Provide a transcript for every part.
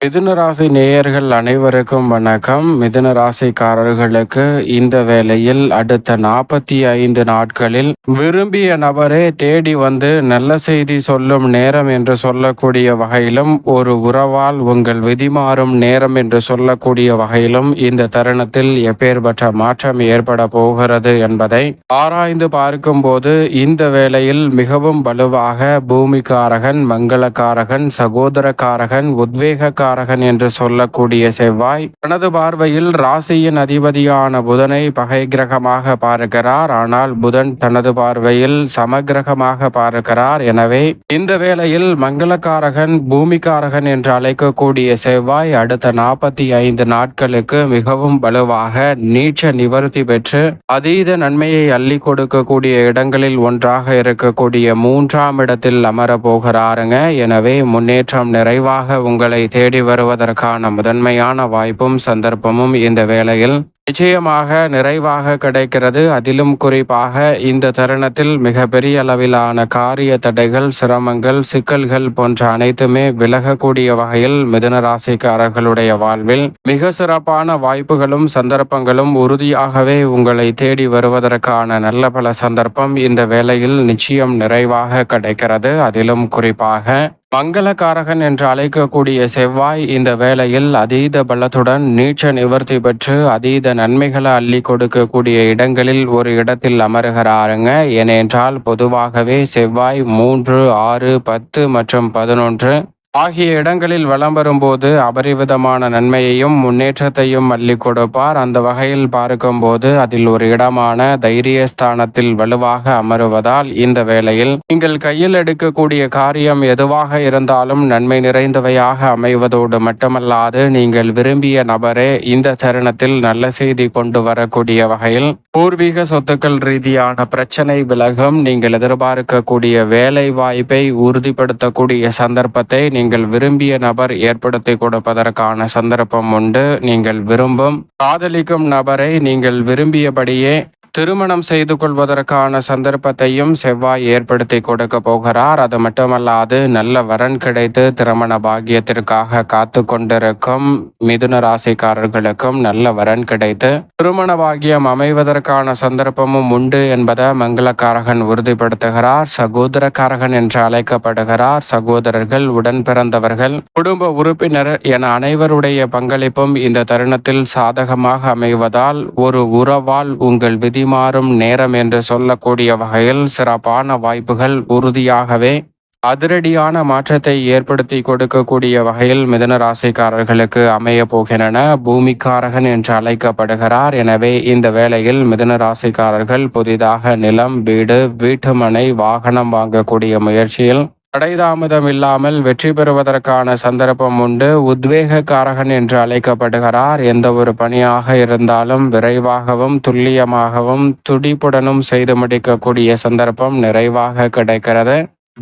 மிதுன ராசி நேயர்கள் அனைவருக்கும் வணக்கம். மிதுன ராசிக்காரர்களுக்கு இந்த வேளையில் அடுத்த நாற்பத்தி ஐந்து நாட்களில் விரும்பிய நபரே தேடி வந்து நல்ல செய்தி சொல்லும் நேரம் என்று சொல்லக்கூடிய வகையிலும் ஒரு உறவால் உங்கள் விதிமாறும் நேரம் என்று சொல்லக்கூடிய வகையிலும் இந்த தருணத்தில் எப்பேற்பட்ட மாற்றம் ஏற்பட போகிறது என்பதை ஆராய்ந்து பார்க்கும்போது இந்த வேளையில் மிகவும் வலுவாக பூமிக்காரகன் மங்களக்காரகன் சகோதரக்காரகன் உத்வேகக்காரன் காரகன் என்று சொல்லக்கூடிய செவ்வாய் தனது பார்வையில் ராசியின் அதிபதியான புதனை பகை கிரகமாக பார்க்கிறார். ஆனால் புதன் தனது பார்வையில் சமகிரகமாக பார்க்கிறார். எனவே இந்த வேளையில் மங்களக்காரகன் பூமிக்காரகன் என்று அழைக்கக்கூடிய செவ்வாய் அடுத்த நாற்பத்தி ஐந்து நாட்களுக்கு மிகவும் வலுவாக நீச்ச நிவர்த்தி பெற்று அதீத நன்மையை அள்ளி கொடுக்கக்கூடிய இடங்களில் ஒன்றாக இருக்கக்கூடிய மூன்றாம் இடத்தில் அமர போகிறாருங்க. எனவே முன்னேற்றம் நிறைவாக உங்களை தேடி வருவதற்கான முதன்மையான வாய்ப்பும் சந்தர்ப்பமும் இந்த வேளையில் நிச்சயமாக நிறைவாக கிடைக்கிறது. அதிலும் குறிப்பாக இந்த தருணத்தில் மிக பெரிய அளவிலான காரிய தடைகள் சிரமங்கள் சிக்கல்கள் போன்ற அனைத்துமே விலகக்கூடிய வகையில் மிதுன ராசிக்காரர்களுடைய வாழ்வில் மிக சிறப்பான வாய்ப்புகளும் சந்தர்ப்பங்களும் உறுதியாகவே உங்களை தேடி வருவதற்கான நல்ல பல சந்தர்ப்பம் இந்த வேளையில் நிச்சயம் நிறைவாக கிடைக்கிறது. அதிலும் குறிப்பாக மங்களகாரகன் என்று அழைக்கக்கூடிய செவ்வாய் இந்த வேளையில் அதீத பலத்துடன் நீச்ச நிவர்த்தி பெற்று அதீத நன்மைகளை அள்ளி கொடுக்கக்கூடிய இடங்களில் ஒரு இடத்தில் அமருகிறாருங்க. ஏனென்றால் பொதுவாகவே செவ்வாய் மூன்று ஆறு பத்து மற்றும் பதினொன்று ஆகிய இடங்களில் வலம் வரும்போது அபரிவிதமான நன்மையையும் முன்னேற்றத்தையும் அள்ளி கொடுப்பார். அந்த வகையில் பார்க்கும்போது அதில் ஒரு இடமான தைரியஸ்தானத்தில் வலுவாக அமருவதால் இந்த வேளையில் நீங்கள் கையில் எடுக்கக்கூடிய காரியம் எதுவாக இருந்தாலும் நன்மை நிறைந்தவையாக அமைவதோடு மட்டுமல்லாது நீங்கள் விரும்பிய நபரே இந்த தருணத்தில் நல்ல செய்தி கொண்டு வரக்கூடிய வகையில் பூர்வீக சொத்துக்கள் ரீதியான பிரச்சனை விலகும். நீங்கள் எதிர்பார்க்கக்கூடிய வேலை வாய்ப்பை உறுதிப்படுத்தக்கூடிய சந்தர்ப்பத்தை நீங்கள் விரும்பிய நபர் ஏற்படுத்தி கொடுப்பதற்கான சந்தர்ப்பம் உண்டு. நீங்கள் விரும்பும் காதலிக்கும் நபரை நீங்கள் விரும்பியபடியே திருமணம் செய்து கொள்வதற்கான சந்தர்ப்பத்தையும் செவ்வாய் ஏற்படுத்தி கொடுக்க போகிறார். அது மட்டுமல்லாது நல்ல வரன் கிடைத்து திருமண பாகியத்திற்காக காத்து கொண்டிருக்கும் மிதுன ராசிக்காரர்களுக்கும் நல்ல வரன் கிடைத்து திருமண பாகியம் அமைவதற்கான சந்தர்ப்பமும் உண்டு என்பதை மங்களக்காரகன் உறுதிப்படுத்துகிறார். சகோதரக்காரகன் என்று அழைக்கப்படுகிறார். சகோதரர்கள் உடன் பிறந்தவர்கள் குடும்ப உறுப்பினர் என அனைவருடைய பங்களிப்பும் இந்த தருணத்தில் சாதகமாக அமைவதால் ஒரு உறவால் உங்கள் விதி மாறும் நேரம் என்று சொல்லக்கூடிய வகையில் சிறப்பான வாய்ப்புகள் உறுதியாகவே அதிரடியான மாற்றத்தை ஏற்படுத்தி கொடுக்கக்கூடிய வகையில் மிதன ராசிக்காரர்களுக்கு அமைய போகின்றன. பூமிக்காரகன் என்று அழைக்கப்படுகிறார். எனவே இந்த வேளையில் மிதன ராசிக்காரர்கள் புதிதாக நிலம் வீடு வீட்டுமனை வாகனம் வாங்கக்கூடிய முயற்சியில் தடைதாமதம் இல்லாமல் வெற்றி பெறுவதற்கான சந்தர்ப்பம் உண்டு. உத்வேகக்காரகன் என்று அழைக்கப்படுகிறார். எந்த ஒரு பணியாக இருந்தாலும் விரைவாகவும் துல்லியமாகவும் துடிப்புடனும் செய்து முடிக்கக்கூடிய சந்தர்ப்பம் நிறைவாக கிடைக்கிறது.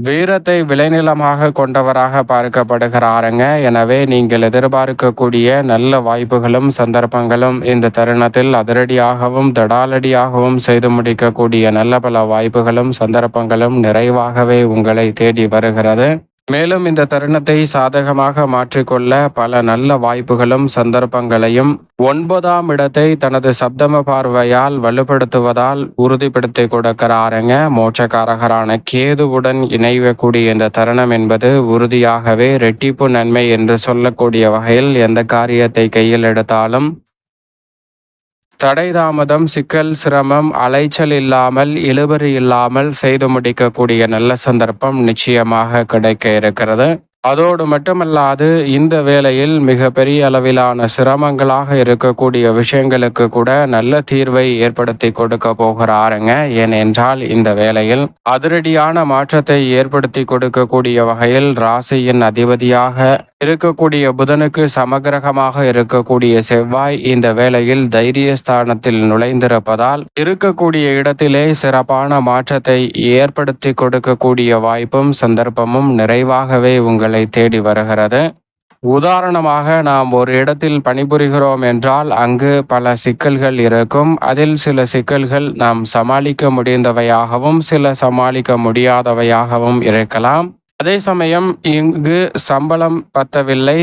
வீரத்தை விளைநிலமாக கொண்டவராக பார்க்கப்படுகிறாருங்க. எனவே நீங்கள் எதிர்பார்க்கக்கூடிய நல்ல வாய்ப்புகளும் சந்தர்ப்பங்களும் இந்த தருணத்தில் அதிரடியாகவும் தடாலடியாகவும் செய்து முடிக்கக்கூடிய நல்ல பல வாய்ப்புகளும் சந்தர்ப்பங்களும் நிறைவாகவே உங்களை தேடி வருகிறது. மேலும் இந்த தருணத்தை சாதகமாக மாற்றிக்கொள்ள பல நல்ல வாய்ப்புகளும் சந்தர்ப்பங்களையும் ஒன்பதாம் இடத்தை தனது சப்தம பார்வையால் வலுப்படுத்துவதால் உறுதிப்படுத்தி கொடுக்கிறாருங்க. மோட்சக்காரகரான கேதுவுடன் இணையக்கூடிய இந்த தருணம் என்பது உறுதியாகவே ரெட்டிப்பு நன்மை என்று சொல்லக்கூடிய வகையில் எந்த காரியத்தை கையில் எடுத்தாலும் தடை தாமதம் சிக்கல் சிரமம் அலைச்சல் இல்லாமல் இழுபறி இல்லாமல் செய்து முடிக்கக்கூடிய நல்ல சந்தர்ப்பம் நிச்சயமாக கிடைக்க இருக்கிறது. அதோடு மட்டுமல்லாது இந்த வேளையில் மிக பெரிய அளவிலான சிரமங்களாக இருக்கக்கூடிய விஷயங்களுக்கு கூட நல்ல தீர்வை ஏற்படுத்தி கொடுக்க போகிறாருங்க. ஏனென்றால் இந்த வேளையில் அதிரடியான மாற்றத்தை ஏற்படுத்தி கொடுக்கக்கூடிய வகையில் ராசியின் அதிபதியாக இருக்கக்கூடிய புதனுக்கு சமகிரகமாக இருக்கக்கூடிய செவ்வாய் இந்த வேளையில் தைரியஸ்தானத்தில் நுழைந்திருப்பதால் இருக்கக்கூடிய இடத்திலே சிறப்பான மாற்றத்தை ஏற்படுத்தி கொடுக்கக்கூடிய வாய்ப்பும் சந்தர்ப்பமும் நிறைவாகவே உங்கள் தேடி வருகிறது. உதாரணமாக நாம் ஒரு இடத்தில் பணிபுரிகிறோம் என்றால் அங்கு பல சிக்கல்கள் இருக்கும். அதில் சில சிக்கல்கள் நாம் சமாளிக்க முடிந்தவையாகவும் சில சமாளிக்க முடியாதவையாகவும் இருக்கலாம். அதே சமயம் இங்கு சம்பளம் பத்தவில்லை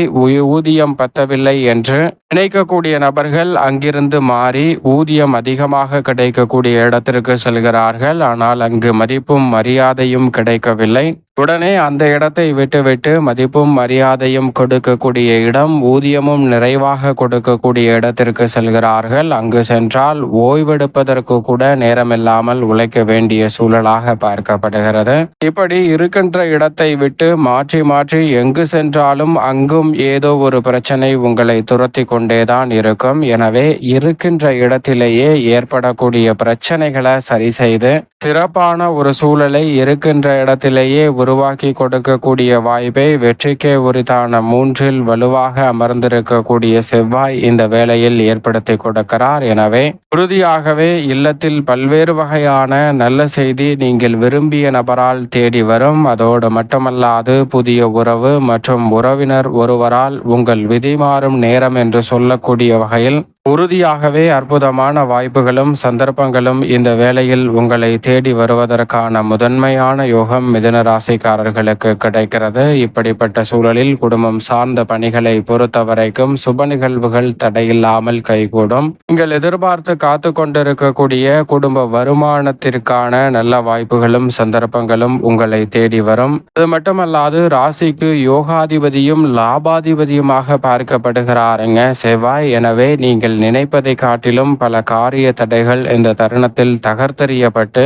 ஊதியம் பத்தவில்லை என்று நினைக்கக்கூடிய நபர்கள் அங்கிருந்து மாறி ஊதியம் அதிகமாக கிடைக்கக்கூடிய இடத்திற்கு செல்கிறார்கள். ஆனால் அங்கு மதிப்பும் மரியாதையும் கிடைக்கவில்லை. உடனே அந்த இடத்தை விட்டுவிட்டு மதிப்பும் மரியாதையும் கொடுக்கக்கூடிய இடம் ஊதியமும் நிறைவாக கொடுக்கக்கூடிய இடத்திற்கு செல்கிறார்கள். அங்கு சென்றால் ஓய்வெடுப்பதற்கு கூட நேரமில்லாமல் உழைக்க வேண்டிய சூழலாக பார்க்கப்படுகிறது. இப்படி இருக்கின்ற இடத்தை விட்டு மாற்றி மாற்றி எங்கு சென்றாலும் அங்கும் ஏதோ ஒரு பிரச்சனை உங்களை துரத்தி கொண்டேதான் இருக்கும். எனவே இருக்கின்ற இடத்திலேயே ஏற்படக்கூடிய பிரச்சனைகளை சரி செய்து சிறப்பான ஒரு சூழலை இருக்கின்ற இடத்திலேயே உருவாக்கி கொடுக்கக்கூடிய வாய்ப்பை வெற்றிக்கே உரித்தான மூன்றில் வலுவாக அமர்ந்திருக்கக்கூடிய செவ்வாய் இந்த வேளையில் ஏற்படுத்தி கொடுக்கிறார். எனவே உறுதியாகவே இல்லத்தில் பல்வேறு வகையான நல்ல செய்தி நீங்கள் விரும்பிய நபரால் தேடி வரும். அதோடு மட்டுமல்லாது புதிய உறவு மற்றும் உறவினர் ஒருவரால் உங்கள் விதி மாறும் நேரம் என்று சொல்லக்கூடிய வகையில் உறுதியாகவே அற்புதமான வாய்ப்புகளும் சந்தர்ப்பங்களும் இந்த வேளையில் உங்களை தேடி வருவதற்கான முதன்மையான யோகம் மிதுன ராசிக்காரர்களுக்கு கிடைக்கிறது. இப்படிப்பட்ட சூழலில் குடும்பம் சார்ந்த பணிகளை பொறுத்தவரைக்கும் சுப நிகழ்வுகள் தடையில்லாமல் கைகூடும். நீங்கள் எதிர்பார்த்து காத்து கொண்டிருக்கக்கூடிய குடும்ப வருமானத்திற்கான நல்ல வாய்ப்புகளும் சந்தர்ப்பங்களும் உங்களை தேடி வரும். அது மட்டுமல்லாது ராசிக்கு யோகாதிபதியும் லாபாதிபதியுமாக பார்க்கப்படுகிறாருங்க செவ்வாய். எனவே நீங்கள் நினைப்பதை காட்டிலும் பல காரிய தடைகள் இந்த தருணத்தில் தகர்த்தெறியப்பட்டு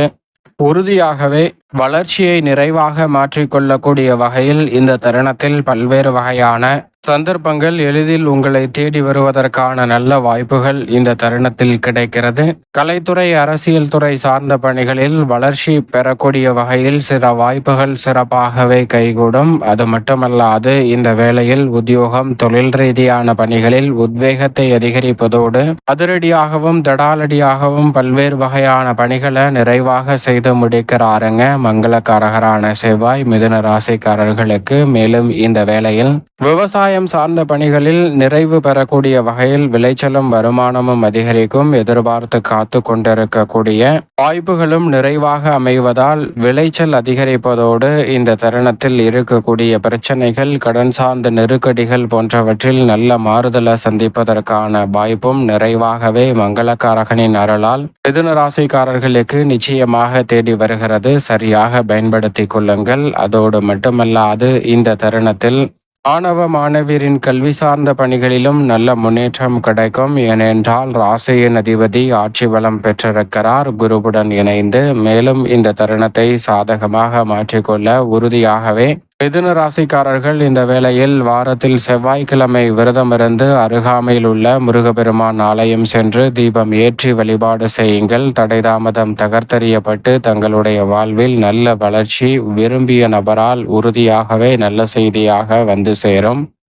உறுதியாகவே வளர்ச்சியை நிறைவாக மாற்றிக்கொள்ளக்கூடிய வகையில் இந்த தருணத்தில் பல்வேறு வகையான சந்தர்ப்பங்கள் எளிதில் உங்களை தேடி வருவதற்கான நல்ல வாய்ப்புகள் இந்த தருணத்தில் கிடைக்கிறது. கலைத்துறை அரசியல் துறை சார்ந்த பணிகளில் வளர்ச்சி பெறக்கூடிய வகையில் சில வாய்ப்புகள் சிறப்பாகவே கைகூடும். அது மட்டுமல்லாது இந்த வேளையில் உத்தியோகம் தொழில் ரீதியான பணிகளில் உத்வேகத்தை அதிகரிப்பதோடு அதிரடியாகவும் தடாலடியாகவும் பல்வேறு வகையான பணிகளை நிறைவாக செய்து முடிக்கிறாருங்க. மங்களக்காரகரான செவ்வாய் மிதுன ராசிக்காரர்களுக்கு மேலும் இந்த வேளையில் விவசாயம் சார்ந்த பணிகளில் நிறைவு பெறக்கூடிய வகையில் விளைச்சலும் வருமானமும் அதிகரிக்கும் எதிர்பார்த்து காத்து கொண்டிருக்கக்கூடிய வாய்ப்புகளும் நிறைவாக அமைவதால் விளைச்சல் அதிகரிப்பதோடு இந்த தருணத்தில் இருக்கக்கூடிய பிரச்சனைகள் கடன் சார்ந்த நெருக்கடிகள் போன்றவற்றில் நல்ல மாறுதலை சந்திப்பதற்கான வாய்ப்பும் நிறைவாகவே மங்களக்காரகனின் அருளால் மிதுன ராசிக்காரர்களுக்கு நிச்சயமாக தேடி வருகிறது. சரியாக பயன்படுத்திக் கொள்ளுங்கள். அதோடு மட்டுமல்லாது இந்த தருணத்தில் மாணவ மாணவியரின் கல்வி சார்ந்த பணிகளிலும் நல்ல முன்னேற்றம் கிடைக்கும். ஏனென்றால் ராசியின் அதிபதி ஆட்சி பலம் பெற்றிருக்கிறார். குருவுடன் இணைந்து மேலும் இந்த தருணத்தை சாதகமாக மாற்றிக்கொள்ள உறுதியாகவே மிதுன ராசிக்காரர்கள் இந்த வேளையில் வாரத்தில் செவ்வாய்க்கிழமை விரதமிருந்து அருகாமையில் உள்ள முருகபெருமான் ஆலயம் சென்று தீபம் ஏற்றி வழிபாடு செய்யுங்கள். தடைதாமதம் தகர்த்தறியப்பட்டு தங்களுடைய வாழ்வில் நல்ல வளர்ச்சி விரும்பிய நபரால் உறுதியாகவே நல்ல செய்தியாக வந்து சேரும்.